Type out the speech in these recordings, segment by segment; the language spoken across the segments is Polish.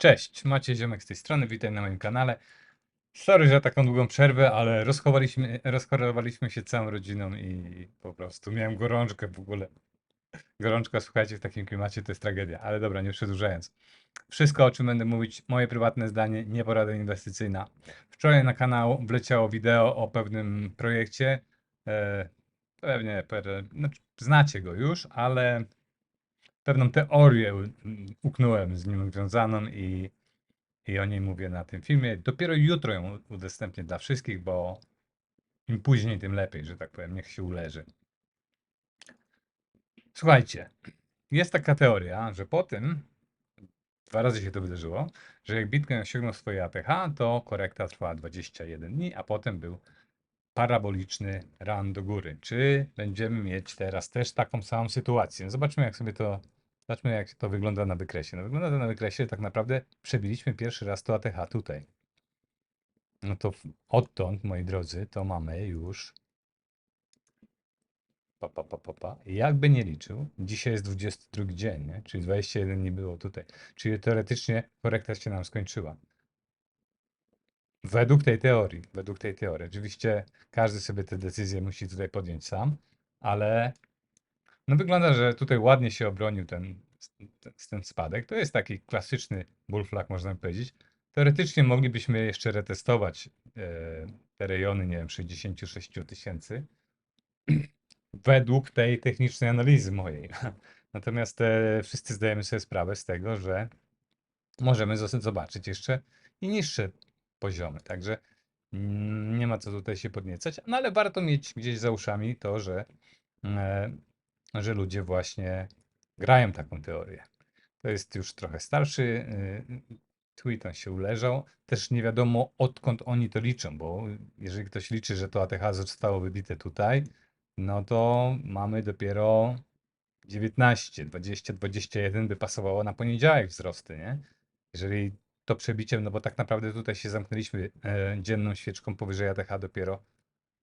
Cześć, Maciej Ziomek z tej strony, witaj na moim kanale. Sorry za taką długą przerwę, ale rozchorowaliśmy, rozchorowaliśmy się całą rodziną i po prostu miałem gorączkę w ogóle. Gorączka, słuchajcie, w takim klimacie to jest tragedia, ale dobra, nie przedłużając. Wszystko, o czym będę mówić, moje prywatne zdanie, nie porada inwestycyjna. Wczoraj na kanał wleciało wideo o pewnym projekcie. E, pewnie, pe- znacie go już, ale pewną teorię u- uknąłem z nim związaną i, i o niej mówię na tym filmie. Dopiero jutro ją udostępnię dla wszystkich, bo im później, tym lepiej, że tak powiem, niech się uleży. Słuchajcie, jest taka teoria, że po tym, dwa razy się to wydarzyło, że jak Bitcoin osiągnął swoje ATH, to korekta trwała 21 dni, a potem był paraboliczny run do góry. Czy będziemy mieć teraz też taką samą sytuację? Zobaczmy, jak sobie to, zobaczmy, jak to wygląda na wykresie. No wygląda to na wykresie, tak naprawdę przebiliśmy pierwszy raz to ATH tutaj. No to odtąd, moi drodzy, to mamy już Pa, pa, pa, pa, pa. Jakby nie liczył, dzisiaj jest 22 dzień, nie? czyli 21 nie było tutaj. Czyli teoretycznie korekta się nam skończyła. Według tej teorii, według tej teorii. Oczywiście każdy sobie te decyzje musi tutaj podjąć sam, ale no wygląda, że tutaj ładnie się obronił ten, ten, spadek. To jest taki klasyczny bull flag, można powiedzieć. Teoretycznie moglibyśmy jeszcze retestować e, te rejony, nie wiem, 66 tysięcy według tej technicznej analizy mojej. Natomiast e, wszyscy zdajemy sobie sprawę z tego, że możemy zobaczyć jeszcze i niższe poziomy. Także mm, nie ma co tutaj się podniecać, no ale warto mieć gdzieś za uszami to, że, e, że ludzie właśnie grają taką teorię. To jest już trochę starszy y, tweet, on się uleżał. Też nie wiadomo odkąd oni to liczą, bo jeżeli ktoś liczy, że to ATH zostało wybite tutaj, no to mamy dopiero 19, 20, 21 by pasowało na poniedziałek wzrosty, nie? Jeżeli to przebicie, no bo tak naprawdę tutaj się zamknęliśmy e, dzienną świeczką powyżej ATH dopiero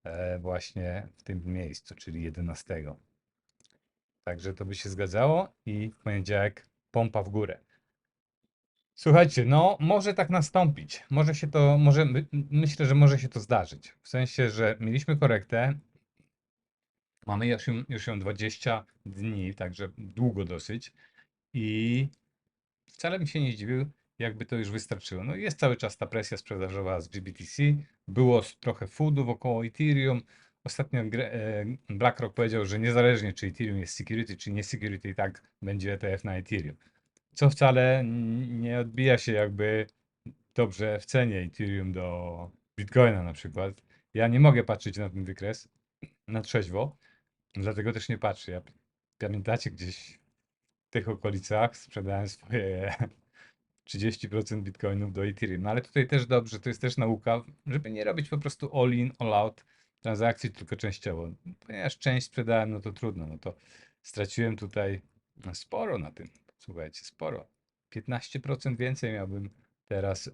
e, właśnie w tym miejscu, czyli 11. Także to by się zgadzało i w poniedziałek pompa w górę. Słuchajcie, no może tak nastąpić. Może się to, może, my, myślę, że może się to zdarzyć. W sensie, że mieliśmy korektę, mamy już ją, już ją 20 dni, także długo dosyć i wcale mi się nie zdziwił, jakby to już wystarczyło. No jest cały czas ta presja sprzedażowa z GBTC, było trochę foodu wokoło Ethereum. Ostatnio e, BlackRock powiedział, że niezależnie czy Ethereum jest security, czy nie security, i tak będzie ETF na Ethereum. Co wcale nie odbija się jakby dobrze w cenie Ethereum do Bitcoina na przykład. Ja nie mogę patrzeć na ten wykres na trzeźwo, dlatego też nie patrzę. Ja, pamiętacie gdzieś w tych okolicach sprzedałem swoje 30% bitcoinów do Ethereum. No ale tutaj też dobrze, to jest też nauka, żeby nie robić po prostu all in, all out transakcji, tylko częściowo. Ponieważ część sprzedałem, no to trudno, no to straciłem tutaj no, sporo na tym. Słuchajcie, sporo. 15% więcej miałbym teraz e,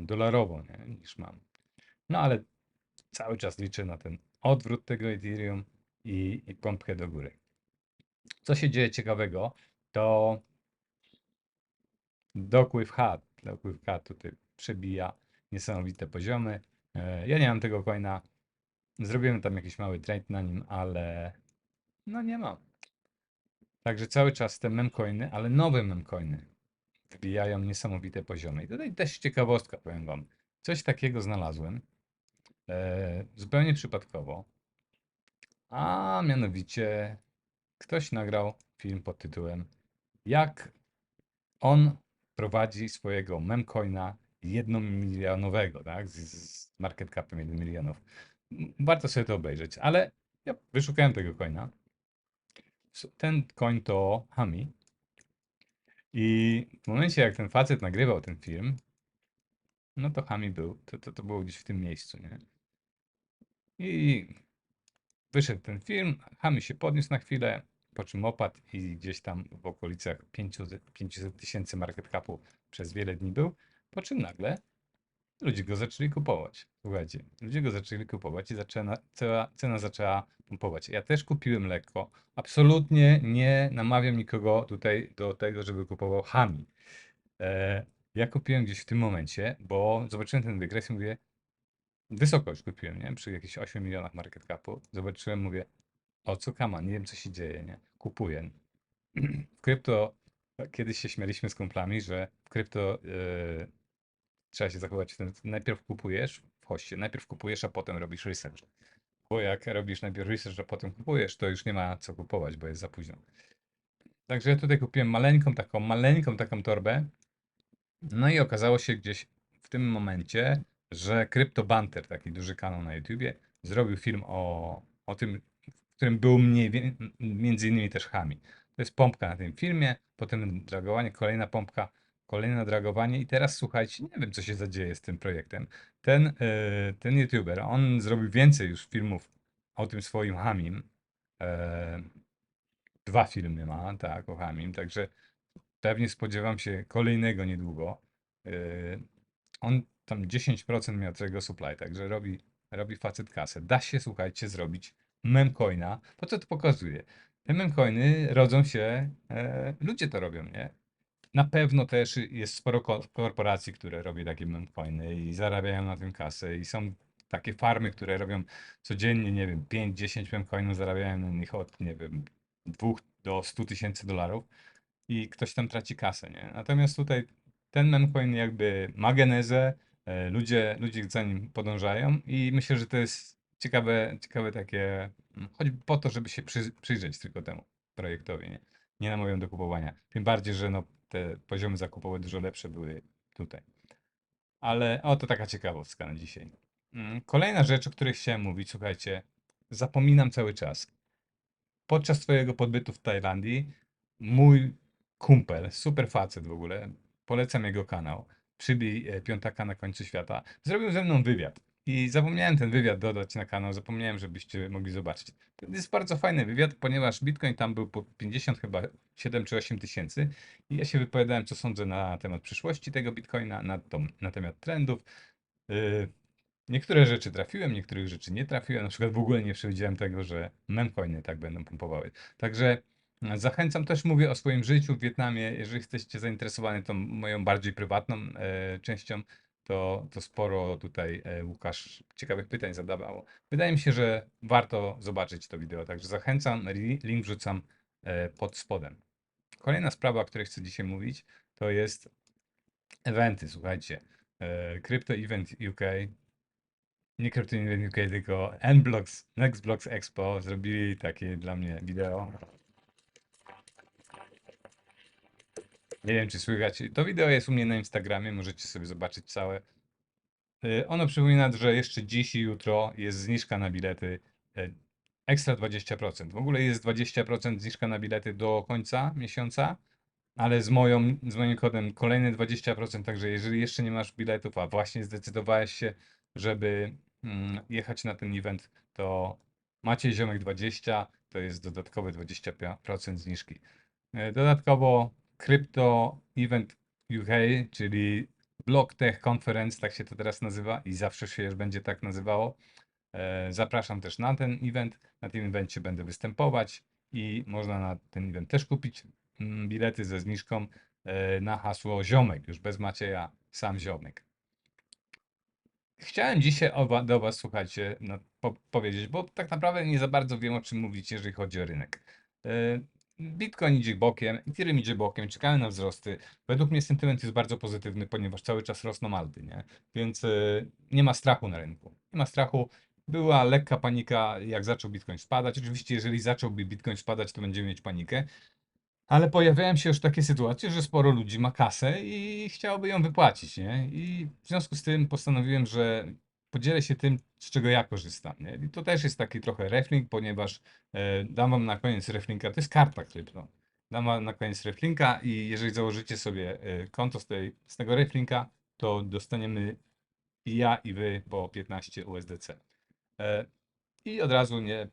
dolarowo nie, niż mam. No ale cały czas liczę na ten odwrót tego Ethereum i, i pompkę do góry. Co się dzieje ciekawego, to Dogwith Hat. Dogwith Hat tutaj przebija niesamowite poziomy. E, Ja nie mam tego coina. Zrobiłem tam jakiś mały trade na nim, ale no nie mam. Także cały czas te memcoiny, ale nowe memcoiny wbijają niesamowite poziomy. I tutaj też ciekawostka, powiem wam. Coś takiego znalazłem e, zupełnie przypadkowo. A mianowicie ktoś nagrał film pod tytułem Jak on prowadzi swojego memcoina jednomilionowego, tak? Z, z market capem 1 milionów. Warto sobie to obejrzeć, ale ja wyszukałem tego coina. Ten coin to Hami. I w momencie, jak ten facet nagrywał ten film, no to Hami był, to, to, to było gdzieś w tym miejscu, nie? I wyszedł ten film, Hami się podniósł na chwilę, po czym opadł i gdzieś tam w okolicach 500 500 tysięcy market capu przez wiele dni był, po czym nagle ludzie go zaczęli kupować. Słuchajcie, ludzie go zaczęli kupować i zaczęła, cena, cena zaczęła pompować. Ja też kupiłem lekko. Absolutnie nie namawiam nikogo tutaj do tego, żeby kupował Hami. E, Ja kupiłem gdzieś w tym momencie, bo zobaczyłem ten wykres i mówię, wysoko już kupiłem, nie? Przy jakichś 8 milionach market capu. Zobaczyłem, mówię, o co kama, nie wiem co się dzieje, nie? Kupuję. W krypto, kiedyś się śmialiśmy z kumplami, że w krypto yy, trzeba się zachować w ten, najpierw kupujesz w hoście, najpierw kupujesz, a potem robisz research. Bo jak robisz najpierw research, a potem kupujesz, to już nie ma co kupować, bo jest za późno. Także ja tutaj kupiłem maleńką taką, maleńką taką torbę. No i okazało się gdzieś w tym momencie, że Crypto Banter, taki duży kanał na YouTubie, zrobił film o, o tym, w którym był mniej, między innymi też Hami. To jest pompka na tym filmie, potem dragowanie, kolejna pompka, kolejne dragowanie i teraz słuchajcie, nie wiem co się zadzieje z tym projektem. Ten, e, ten YouTuber, on zrobił więcej już filmów o tym swoim Hamim. E, dwa filmy ma, tak, o Hamim, także pewnie spodziewam się kolejnego niedługo. Yy, on tam 10% miał tego supply, także robi, robi facet kasę. Da się, słuchajcie, zrobić memcoina. Po co to pokazuje? Te memcoiny rodzą się, e, ludzie to robią, nie? Na pewno też jest sporo ko- korporacji, które robią takie memcoiny i zarabiają na tym kasę i są takie farmy, które robią codziennie, nie wiem, 5-10 memcoinów, zarabiają na nich od, nie wiem, 2 do 100 tysięcy dolarów i ktoś tam traci kasę, nie? Natomiast tutaj ten memcoin jakby ma genezę, e, ludzie, ludzie za nim podążają i myślę, że to jest ciekawe, ciekawe takie, choćby po to, żeby się przy, przyjrzeć tylko temu projektowi, nie? Nie namawiam do kupowania. Tym bardziej, że no, te poziomy zakupowe dużo lepsze były tutaj. Ale o, to taka ciekawostka na dzisiaj. Mm, Kolejna rzecz, o której chciałem mówić, słuchajcie, zapominam cały czas. Podczas twojego pobytu w Tajlandii mój kumpel, super facet w ogóle, polecam jego kanał, przybij e, piątaka na końcu świata, zrobił ze mną wywiad. I zapomniałem ten wywiad dodać na kanał, zapomniałem, żebyście mogli zobaczyć. To jest bardzo fajny wywiad, ponieważ Bitcoin tam był po 50 chyba 7 czy 8 tysięcy i ja się wypowiadałem, co sądzę na temat przyszłości tego Bitcoina, na, na temat trendów. Yy, Niektóre rzeczy trafiłem, niektórych rzeczy nie trafiłem. Na przykład w ogóle nie przewidziałem tego, że memcoiny tak będą pompowały. Także e, zachęcam też, mówię o swoim życiu w Wietnamie. Jeżeli jesteście zainteresowani tą moją bardziej prywatną e, częścią, to, to sporo tutaj e, Łukasz ciekawych pytań zadawał. Wydaje mi się, że warto zobaczyć to wideo, także zachęcam, link wrzucam e, pod spodem. Kolejna sprawa, o której chcę dzisiaj mówić, to jest eventy, słuchajcie. E, Crypto Event UK nie Crypto Event UK, tylko Nblocks, Nextblocks Expo zrobili takie dla mnie wideo. Nie wiem, czy słychać. To wideo jest u mnie na Instagramie, możecie sobie zobaczyć całe. Y, Ono przypomina, że jeszcze dziś i jutro jest zniżka na bilety. y, Ekstra 20%. W ogóle jest 20% zniżka na bilety do końca miesiąca, ale z, moją, z moim kodem kolejne 20%. Także jeżeli jeszcze nie masz biletów, a właśnie zdecydowałeś się, żeby mm, jechać na ten event, to macie ziomek 20, to jest dodatkowe 20% zniżki. E, Dodatkowo Crypto Event UK, czyli Block Tech Conference, tak się to teraz nazywa i zawsze się już będzie tak nazywało. E, Zapraszam też na ten event. Na tym evencie będę występować i można na ten event też kupić mm, bilety ze zniżką e, na hasło Ziomek, już bez Macieja, sam Ziomek. Chciałem dzisiaj o wa- do Was, słuchajcie, no, po, powiedzieć, bo tak naprawdę nie za bardzo wiem, o czym mówić, jeżeli chodzi o rynek. Bitcoin idzie bokiem, Ethereum idzie bokiem, czekamy na wzrosty. Według mnie sentyment jest bardzo pozytywny, ponieważ cały czas rosną alty, nie? Więc e, nie ma strachu na rynku. Nie ma strachu. Była lekka panika, jak zaczął Bitcoin spadać. Oczywiście, jeżeli zacząłby Bitcoin spadać, to będziemy mieć panikę. Ale pojawiają się już takie sytuacje, że sporo ludzi ma kasę i chciałoby ją wypłacić, nie? I w związku z tym postanowiłem, że podzielę się tym, z czego ja korzystam, nie? I to też jest taki trochę reflink, ponieważ e, dam wam na koniec reflinka, to jest karta krypto. Dam wam na koniec reflinka i jeżeli założycie sobie e, konto z, tej, z tego reflinka, to dostaniemy i ja i wy po 15 USDC. E, I od razu nie,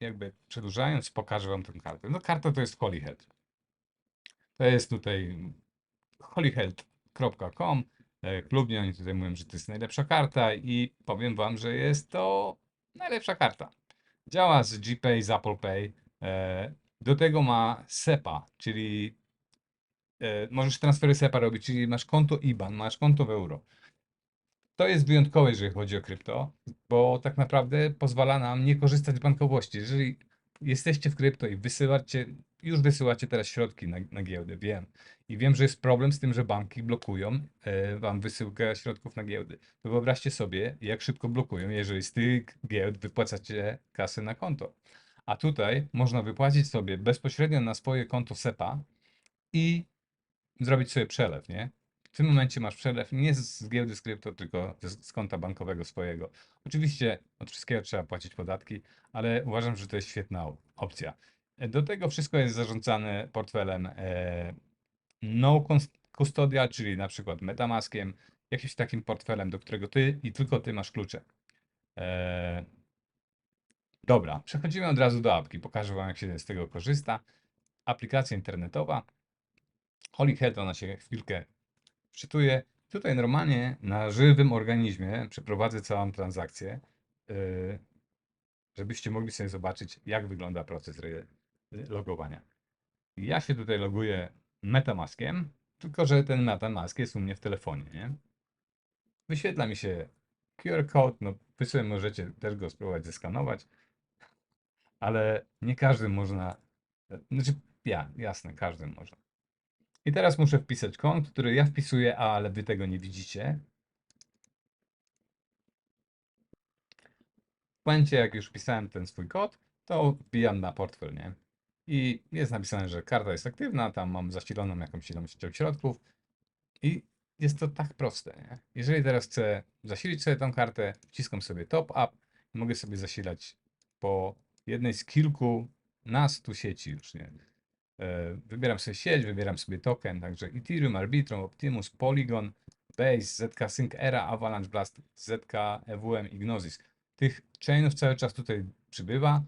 jakby przedłużając, pokażę wam tę kartę. No karta to jest Holyhead. To jest tutaj holyhealth.com. e, Klubnie oni tutaj mówią, że to jest najlepsza karta i powiem wam, że jest to najlepsza karta. Działa z GPay, z Apple Pay. e, Do tego ma SEPA, czyli e, możesz transfery SEPA robić, czyli masz konto IBAN, masz konto w euro. To jest wyjątkowe, jeżeli chodzi o krypto, bo tak naprawdę pozwala nam nie korzystać z bankowości. Jeżeli jesteście w krypto i wysyłacie, już wysyłacie teraz środki na, na giełdę, wiem. I wiem, że jest problem z tym, że banki blokują e, wam wysyłkę środków na giełdy. To wyobraźcie sobie, jak szybko blokują, jeżeli z tych giełd wypłacacie kasę na konto. A tutaj można wypłacić sobie bezpośrednio na swoje konto SEPA i zrobić sobie przelew, nie? W tym momencie masz przelew nie z giełdy z krypto, tylko z, konta bankowego swojego. Oczywiście od wszystkiego trzeba płacić podatki, ale uważam, że to jest świetna op- opcja. E, Do tego wszystko jest zarządzane portfelem e, no cus- custodial, czyli na przykład Metamaskiem, jakimś takim portfelem, do którego ty i tylko ty masz klucze. E, dobra, przechodzimy od razu do apki. Pokażę wam, jak się z tego korzysta. Aplikacja internetowa. Holy Head, ona się chwilkę wczytuję. Tutaj normalnie na żywym organizmie przeprowadzę całą transakcję, yy, żebyście mogli sobie zobaczyć, jak wygląda proces logowania. Ja się tutaj loguję Metamaskiem, tylko że ten Metamask jest u mnie w telefonie, nie? Wyświetla mi się QR code, no wy sobie możecie też go spróbować zeskanować, ale nie każdym można, znaczy ja, jasne, każdym można. I teraz muszę wpisać kod, który ja wpisuję, ale wy tego nie widzicie. W momencie, jak już wpisałem ten swój kod, to wbijam na portfel, nie? I jest napisane, że karta jest aktywna, tam mam zasiloną jakąś ilością środków i jest to tak proste, nie? Jeżeli teraz chcę zasilić sobie tą kartę, wciskam sobie top up i mogę sobie zasilać po jednej z kilku nastu sieci już, nie? E, Wybieram sobie sieć, wybieram sobie token, także Ethereum, Arbitrum, Optimus, Polygon, Base, ZK Sync Era, Avalanche Blast, ZK EWM i Gnosis. Tych chainów cały czas tutaj przybywa.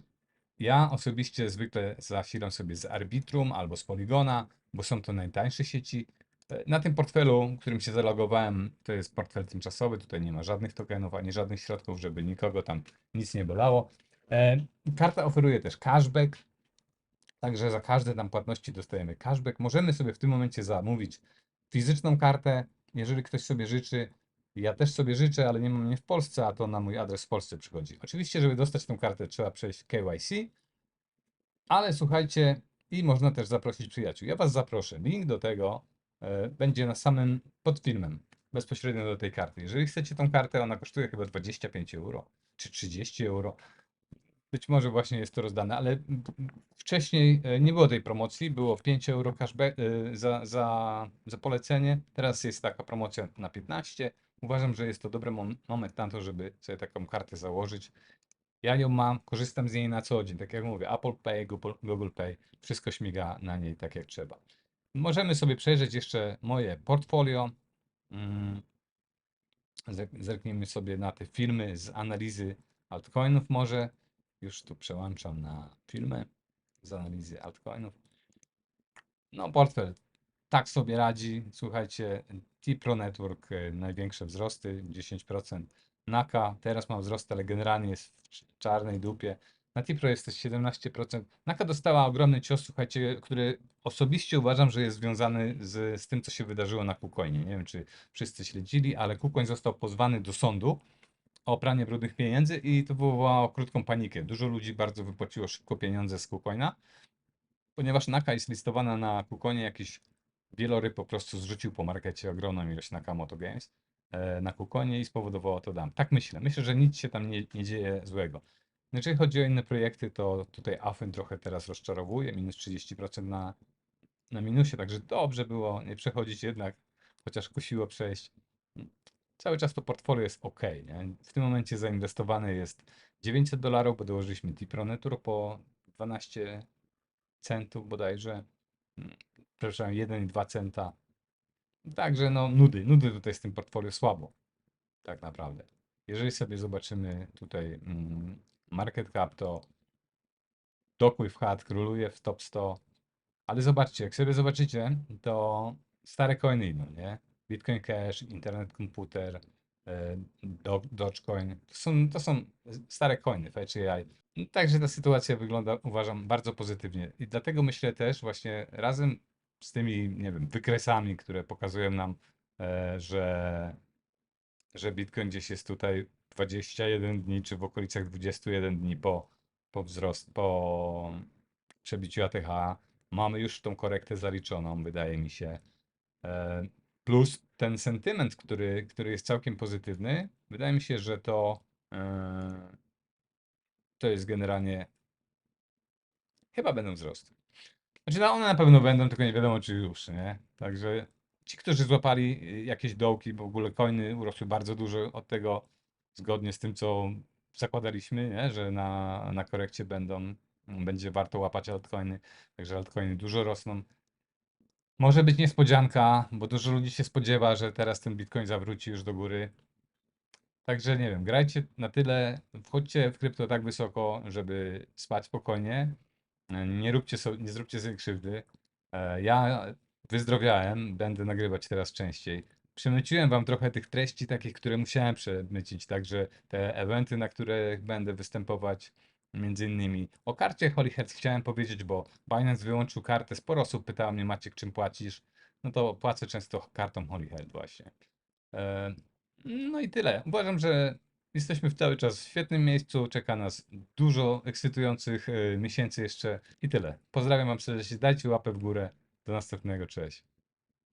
Ja osobiście zwykle zasilam sobie z Arbitrum albo z Polygona, bo są to najtańsze sieci. E, Na tym portfelu, którym się zalogowałem, to jest portfel tymczasowy, tutaj nie ma żadnych tokenów ani żadnych środków, żeby nikogo tam nic nie bolało. E, Karta oferuje też cashback, Także za każde tam płatności dostajemy cashback. Możemy sobie w tym momencie zamówić fizyczną kartę, jeżeli ktoś sobie życzy. Ja też sobie życzę, ale nie mam mnie w Polsce, a to na mój adres w Polsce przychodzi. Oczywiście, żeby dostać tę kartę, trzeba przejść KYC, ale słuchajcie, i można też zaprosić przyjaciół. Ja Was zaproszę. Link do tego e, będzie na samym pod filmem, bezpośrednio do tej karty. Jeżeli chcecie tą kartę, ona kosztuje chyba 25 euro czy 30 euro. Być może właśnie jest to rozdane, ale wcześniej e, nie było tej promocji, było 5 euro cashback e, za, za, za polecenie, teraz jest taka promocja na 15. Uważam, że jest to dobry mom- moment na to, żeby sobie taką kartę założyć. Ja ją mam, korzystam z niej na co dzień, tak jak mówię, Apple Pay, Google, Google Pay, wszystko śmiga na niej tak jak trzeba. Możemy sobie przejrzeć jeszcze moje portfolio. Mm, Zerk- Zerknijmy sobie na te filmy z analizy altcoinów może. Już tu przełączam na filmy z analizy altcoinów. No, portfel tak sobie radzi. Słuchajcie, T-Pro Network e, największe wzrosty, 10%. Naka teraz ma wzrost, ale generalnie jest w cz- czarnej dupie. Na T-Pro jest też 17%. Naka dostała ogromny cios, słuchajcie, który osobiście uważam, że jest związany z, z tym, co się wydarzyło na KuCoinie. Nie wiem, czy wszyscy śledzili, ale KuCoin został pozwany do sądu o pranie brudnych pieniędzy i to wywołało krótką panikę. Dużo ludzi bardzo wypłaciło szybko pieniądze z KuCoina, ponieważ Naka jest listowana na KuCoinie, jakiś wieloryb po prostu zrzucił po markecie ogromną ilość Nakamoto Games e, na KuCoinie i spowodowało to dam. Tak myślę. Myślę, że nic się tam nie, nie dzieje złego. Jeżeli chodzi o inne projekty, to tutaj Afyn trochę teraz rozczarowuje, minus 30% na, na minusie, także dobrze było nie przechodzić jednak, chociaż kusiło przejść. Cały czas to portfolio jest ok. Nie? W tym momencie zainwestowane jest 900 dolarów, bo dołożyliśmy T-Pronetur po 12 centów bodajże. Mm, Przepraszam, 1,2 centa. Także no nudy, nudy tutaj z tym portfolio słabo. Tak naprawdę. Jeżeli sobie zobaczymy tutaj mm, market cap, to dopływ hat króluje w top 100. Ale zobaczcie, jak sobie zobaczycie, to stare coiny idą, nie? Bitcoin Cash, Internet Komputer, e, Do- Dogecoin. To są, to są stare coiny, Fetch AI. Także ta sytuacja wygląda, uważam, bardzo pozytywnie. I dlatego myślę też właśnie razem z tymi, nie wiem, wykresami, które pokazują nam, e, że, że Bitcoin gdzieś jest tutaj 21 dni, czy w okolicach 21 dni po, po wzrost, po przebiciu ATH. Mamy już tą korektę zaliczoną, wydaje mi się. Plus ten sentyment, który, który jest całkiem pozytywny, wydaje mi się, że to, e, to jest generalnie. Chyba będą wzrosty. Znaczy, no one na pewno będą, tylko nie wiadomo, czy już, nie? Także ci, którzy złapali y, jakieś dołki, bo w ogóle coiny urosły bardzo dużo od tego, zgodnie z tym, co zakładaliśmy, nie? Że na, na korekcie będą, będzie warto łapać altcoiny. Także altcoiny dużo rosną. Może być niespodzianka, bo dużo ludzi się spodziewa, że teraz ten Bitcoin zawróci już do góry. Także nie wiem, grajcie na tyle, wchodźcie w krypto tak wysoko, żeby spać spokojnie. Nie róbcie sobie, nie zróbcie sobie krzywdy. E, Ja wyzdrowiałem, będę nagrywać teraz częściej. Przemyciłem wam trochę tych treści takich, które musiałem przemycić, także te eventy, na których będę występować, między innymi o karcie Holy chciałem powiedzieć, bo Binance wyłączył kartę, sporo osób pytało mnie, Maciek, czym płacisz? No to płacę często kartą Holy właśnie. E, No i tyle. Uważam, że jesteśmy w cały czas w świetnym miejscu. Czeka nas dużo ekscytujących e, miesięcy jeszcze i tyle. Pozdrawiam wam serdecznie. Dajcie łapę w górę. Do następnego. Cześć.